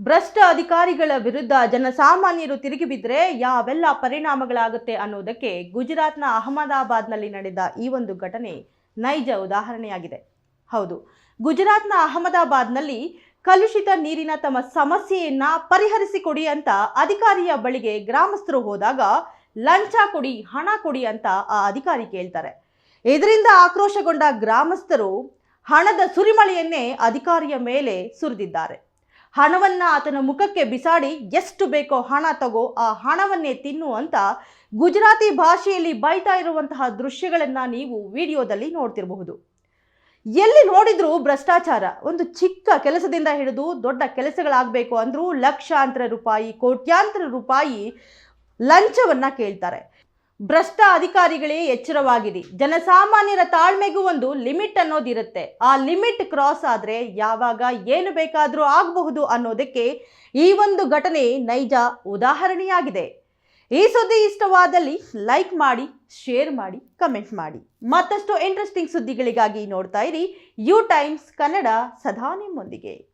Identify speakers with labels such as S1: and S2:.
S1: ಭ್ರಷ್ಟ ಅಧಿಕಾರಿಗಳ ವಿರುದ್ಧ ಜನಸಾಮಾನ್ಯರು ತಿರುಗಿ ಬಿದ್ದರೆ ಯಾವೆಲ್ಲ ಪರಿಣಾಮಗಳಾಗುತ್ತೆ ಅನ್ನೋದಕ್ಕೆ ಗುಜರಾತ್ನ ಅಹಮದಾಬಾದ್ನಲ್ಲಿ ನಡೆದ ಈ ಒಂದು ಘಟನೆ ನೈಜ ಉದಾಹರಣೆಯಾಗಿದೆ. ಹೌದು, ಗುಜರಾತ್ನ ಅಹಮದಾಬಾದ್ನಲ್ಲಿ ಕಲುಷಿತ ನೀರಿನ ತಮ್ಮ ಸಮಸ್ಯೆಯನ್ನ ಪರಿಹರಿಸಿಕೊಡಿ ಅಂತ ಅಧಿಕಾರಿಯ ಬಳಿಗೆ ಗ್ರಾಮಸ್ಥರು ಹೋದಾಗ, ಲಂಚ ಕೊಡಿ, ಹಣ ಕೊಡಿ ಅಂತ ಆ ಅಧಿಕಾರಿ ಕೇಳ್ತಾರೆ. ಇದರಿಂದ ಆಕ್ರೋಶಗೊಂಡ ಗ್ರಾಮಸ್ಥರು ಹಣದ ಸುರಿಮಳೆಯನ್ನೇ ಅಧಿಕಾರಿಯ ಮೇಲೆ ಸುರಿದಿದ್ದಾರೆ. ಹಣವನ್ನ ಆತನ ಮುಖಕ್ಕೆ ಬಿಸಾಡಿ ಎಷ್ಟು ಬೇಕೋ ಹಣ ತಗೋ ಆ ಹಣವನ್ನೇ ತಿನ್ನು ಅಂತ ಗುಜರಾತಿ ಭಾಷೆಯಲ್ಲಿ ಬೈತಾ ಇರುವಂತಹ ದೃಶ್ಯಗಳನ್ನು ನೀವು ವಿಡಿಯೋದಲ್ಲಿ ನೋಡ್ತಿರಬಹುದು. ಎಲ್ಲಿ ನೋಡಿದರೂ ಭ್ರಷ್ಟಾಚಾರ, ಒಂದು ಚಿಕ್ಕ ಕೆಲಸದಿಂದ ಹಿಡಿದು ದೊಡ್ಡ ಕೆಲಸಗಳಾಗಬೇಕು ಅಂದರೂ ಲಕ್ಷಾಂತರ ರೂಪಾಯಿ, ಕೋಟ್ಯಾಂತರ ರೂಪಾಯಿ ಲಂಚವನ್ನ ಕೇಳ್ತಾರೆ. ಭ್ರಷ್ಟ ಅಧಿಕಾರಿಗಳೇ ಎಚ್ಚರವಾಗಿರಿ ಜನಸಾಮಾನ್ಯರ ತಾಳ್ಮೆಗೂ ಒಂದು ಲಿಮಿಟ್ ಅನ್ನೋದಿರುತ್ತೆ. ಆ ಲಿಮಿಟ್ ಕ್ರಾಸ್ ಆದರೆ ಯಾವಾಗ ಏನು ಬೇಕಾದರೂ ಆಗಬಹುದು ಅನ್ನೋದಕ್ಕೆ ಈ ಒಂದು ಘಟನೆ ನೈಜ ಉದಾಹರಣೆಯಾಗಿದೆ. ಈ ಸುದ್ದಿ ಇಷ್ಟವಾದಲ್ಲಿ ಲೈಕ್ ಮಾಡಿ, ಶೇರ್ ಮಾಡಿ, ಕಮೆಂಟ್ ಮಾಡಿ. ಮತ್ತಷ್ಟು ಇಂಟ್ರೆಸ್ಟಿಂಗ್ ಸುದ್ದಿಗಳಿಗಾಗಿ ನೋಡ್ತಾ ಇರಿ. ಯು ಟೈಮ್ಸ್ ಕನ್ನಡ ಸದಾ ನಿಮ್ಮೊಂದಿಗೆ.